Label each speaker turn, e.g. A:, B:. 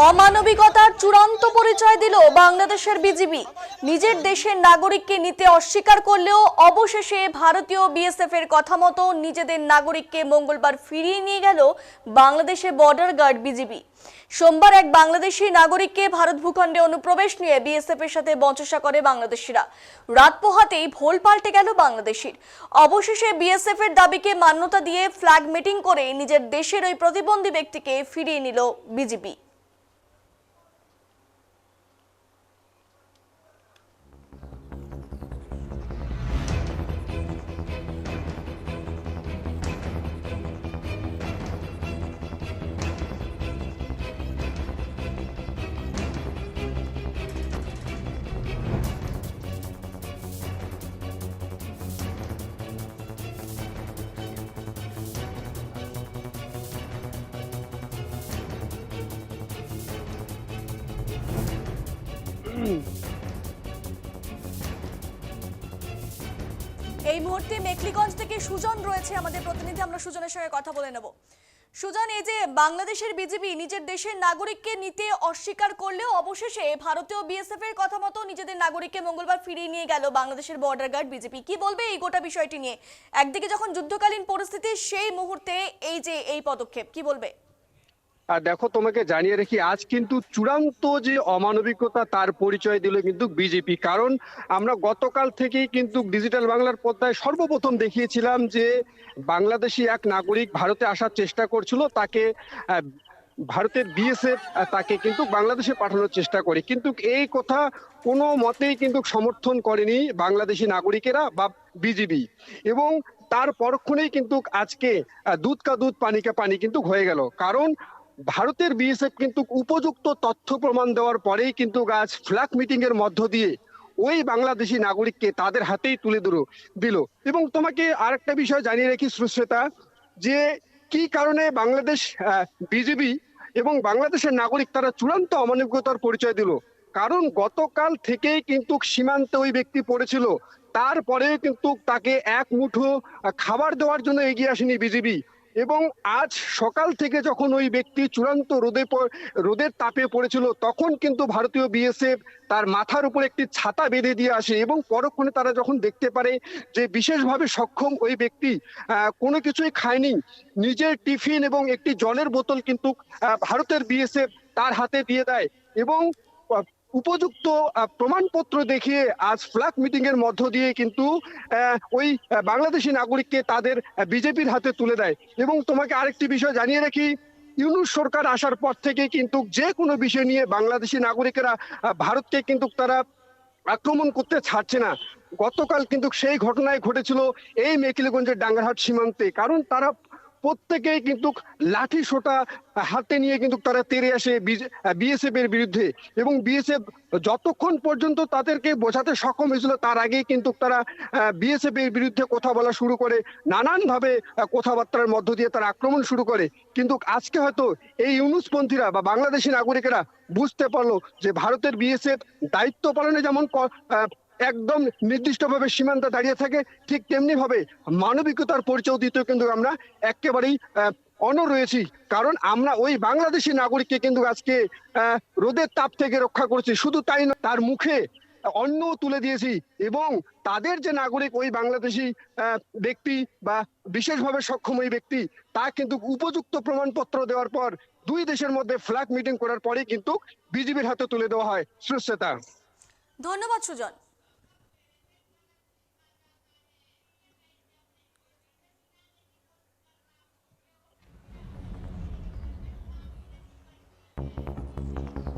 A: অমানবিকতার চূড়ান্ত পরিচয় দিল বাংলাদেশের বিজিবি। নিজের দেশের নাগরিককে নিতে অস্বীকার করলেও অবশেষে ভারতীয় বিএসএফ এর কথা মতো নিজেদের নাগরিককে মঙ্গলবার ফিরিয়ে নিয়ে গেল বাংলাদেশে বর্ডার গার্ড বিজিবি। সোমবার এক বাংলাদেশি নাগরিককে ভারত ভূখণ্ডে অনুপ্রবেশ নিয়ে বিএসএফ এর সাথে বচসা করে বাংলাদেশিরা। রাত পোহাতেই ভোল পাল্টে গেল বাংলাদেশির। অবশেষে বিএসএফ এর দাবিকে মান্যতা দিয়ে ফ্ল্যাগ মিটিং করে নিজের দেশের ওই প্রতিবন্ধী ব্যক্তিকে ফিরিয়ে নিল বিজিবি। এই মুহূর্তে মেখলিগঞ্জ থেকে সুজন রয়েছে আমাদের প্রতিনিধি। আমরা সুজনের সঙ্গে কথা বলে নেব। সুজন, এই যে বাংলাদেশের বিজেপি নিজের দেশের নাগরিককে নিতে অস্বীকার করলেও অবশেষে ভারতীয় বিএসএফ এর কথা মতো নিজেদের নাগরিককে মঙ্গলবার ফিরিয়ে নিয়ে গেল বাংলাদেশের বর্ডার গার্ড বিজেপি কি বলবে এই গোটা বিষয়টি নিয়ে? একদিকে যখন যুদ্ধকালীন পরিস্থিতি, সেই মুহূর্তে এই যে এই পদক্ষেপ, কি বলবে?
B: আর দেখো, তোমাকে জানিয়ে রাখি, আজ কিন্তু চূড়ান্ত যে অমানবিকতা, তার পরিচয় দিল কিন্তু বিজেপি কারণ আমরা গতকাল থেকেই কিন্তু ডিজিটাল বাংলার পর্দায় সর্বপ্রথম দেখিয়েছিলাম যে বাংলাদেশি এক নাগরিক ভারতে আসার চেষ্টা করছিল, তাকে ভারতের বিএসএফ তাকে কিন্তু বাংলাদেশে পাঠানোর চেষ্টা করে। কিন্তু এই কথা কোনো মতেই কিন্তু সমর্থন করেনি বাংলাদেশি নাগরিকেরা বা বিজিবি এবং তার পরক্ষণেই কিন্তু আজকে দুধ কা দুধ, পানি কা পানি কিন্তু হয়ে গেল। কারণ ভারতের বিএসএফ কিন্তু উপযুক্ত তথ্য প্রমাণ দেওয়ার পরেই কিন্তু আজ ফ্ল্যাগ মিটিং এর মধ্য দিয়ে ওই বাংলাদেশি নাগরিককে তাদের হাতেই তুলে দিল এবং তোমাকে আরেকটা বিষয় জানিয়ে রাখি সুশ্রেতা যে কি কারণে বাংলাদেশ বিজেপি এবং বাংলাদেশের নাগরিক তারা চূড়ান্ত অমানবিকতার পরিচয় দিল? কারণ গতকাল থেকেই কিন্তু সীমান্তে ওই ব্যক্তি পড়েছিল। তারপরেও কিন্তু তাকে এক মুঠো খাবার দেওয়ার জন্য এগিয়ে আসেনি বিজেপি। এবং আজ সকাল থেকে যখন ওই ব্যক্তি চূড়ান্ত রোদে রোদের তাপে পড়েছিল, তখন কিন্তু ভারতীয় বিএসএফ তার মাথার উপর একটি ছাতা বেঁধে দিয়ে আসে এবং পরক্ষণে তারা যখন দেখতে পারে যে বিশেষভাবে সক্ষম ওই ব্যক্তি কোনো কিছুই খায়নি, নিজের টিফিন এবং একটি জলের বোতল কিন্তু ভারতের বিএসএফ তার হাতে দিয়ে দেয় এবং উপযুক্ত প্রমাণপত্র দেখিয়ে আজ ফ্ল্যাগ মিটিং এর মধ্য দিয়ে কিন্তু ওই বাংলাদেশি নাগরিককে তাদের বিজেপির হাতে তুলে দেয়। এবং তোমাকে আরেকটি বিষয় জানিয়ে রাখি, ইউনুস সরকার আসার পর থেকে কিন্তু যে কোনো বিষয় নিয়ে বাংলাদেশি নাগরিকেরা ভারতকে কিন্তু তারা আক্রমণ করতে ছাড়ছে না। গতকাল কিন্তু সেই ঘটনায় ঘটেছিল এই মেকিলিগঞ্জের ডাঙ্গারহাট সীমান্তে। কারণ তারা প্রত্যেকেই কিন্তু লাঠি সোটা হাতে নিয়ে কিন্তু তারা তেরে আসে বিএসএফ এর বিরুদ্ধে। এবং বিএসএফ যতক্ষণ পর্যন্ত তাদেরকে বোঝাতে সক্ষম হয়েছিল, তার আগেই কিন্তু তারা বিএসএফ এর বিরুদ্ধে কথা বলা শুরু করে নানান ভাবে কথাবার্তার মধ্য দিয়ে তারা আক্রমণ শুরু করে। কিন্তু আজকে হয়তো এই ইউনুসপন্থীরা বা বাংলাদেশি নাগরিকেরা বুঝতে পারল যে ভারতের বিএসএফ দায়িত্ব পালনে যেমন একদম নির্দিষ্টভাবে সীমান্তে দাঁড়িয়ে থাকে, ঠিক তেমনি ভাবে মানবিকতার পরিচয় দিতেও কিন্তু আমরা একেবারেই অনর রয়েছি। কারণ আমরা ওই বাংলাদেশি নাগরিককে কিন্তু আজকে রোদের তাপ থেকে রক্ষা করছি। শুধু তাই নয়, তার মুখে অন্ন তুলে দিয়েছি এবং তাদের যে নাগরিক ওই বাংলাদেশি ব্যক্তি বা বিশেষভাবে সক্ষম ওই ব্যক্তি, তা কিন্তু উপযুক্ত প্রমাণপত্র দেওয়ার পর দুই দেশের মধ্যে ফ্ল্যাগ মিটিং করার পরে কিন্তু বিজিবির হাতে তুলে দেওয়া হয়। সুশ্রেতা
A: ধন্যবাদ, সুজন। Thank you.